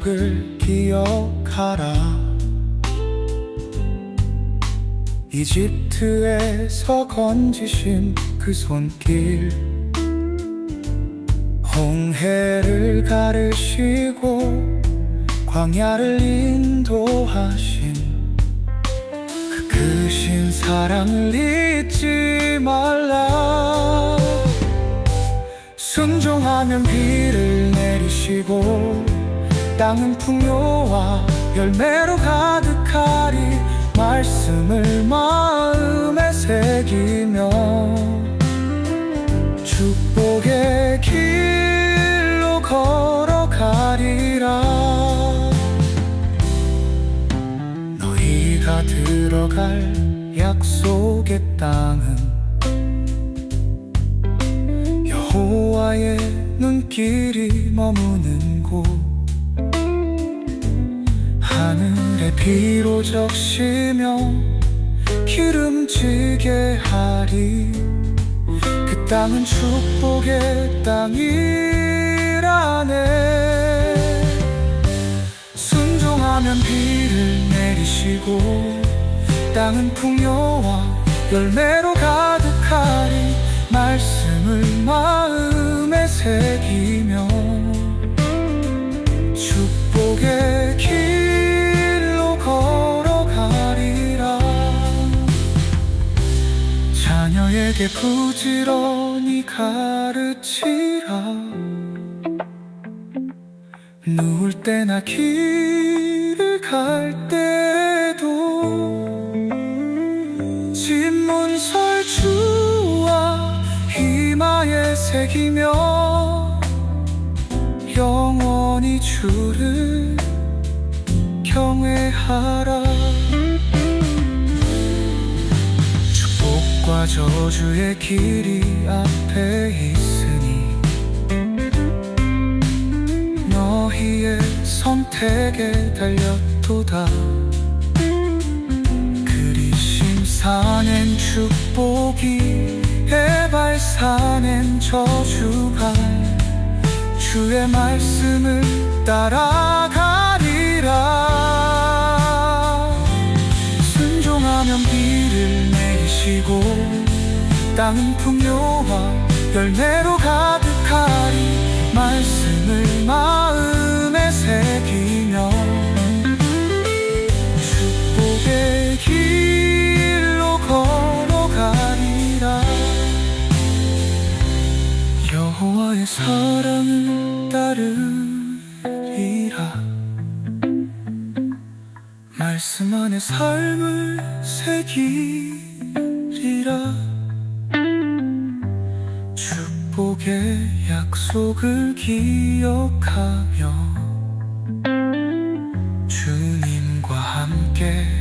약속을 기억하라. 이집트에서 건지신 그 손길. 홍해를 가르시고 광야를 인도하신 그 크신 사랑을 잊지 말라. 순종하면 비를 내리시고 땅은 풍요와 열매로 가득하리. 말씀을 마음에 새기며 축복의 길로 걸어가리라. 너희가 들어갈 약속의 땅은 여호와의 눈길이 머무는 곳 하늘에 비로 적시며 기름지게 하리. 그 땅은 축복의 땅이라네. 순종하면 비를 내리시고 땅은 풍요와 열매로 가득하리. 말씀을 마음에 새기며 자녀에게 부지런히 가르치라. 누울 때나 길을 갈 때도 집문설 주와 희마에 새기며 영원히 주를 경외하라 저주의 길이 앞에 있으니 너희의 선택에 달렸도다. 그리심 산엔 축복이 에발산엔 저주가 주의 말씀을 따라가리라. 순종하면 비를 내리시고 땅은 풍요와 열매로 가득하리. 말씀을 마음에 새기며 축복의 길로 걸어가리라. 여호와의 사랑을 따르리라. 말씀 안에 삶을 새기리라 그 약속을 기억하며 주님과 함께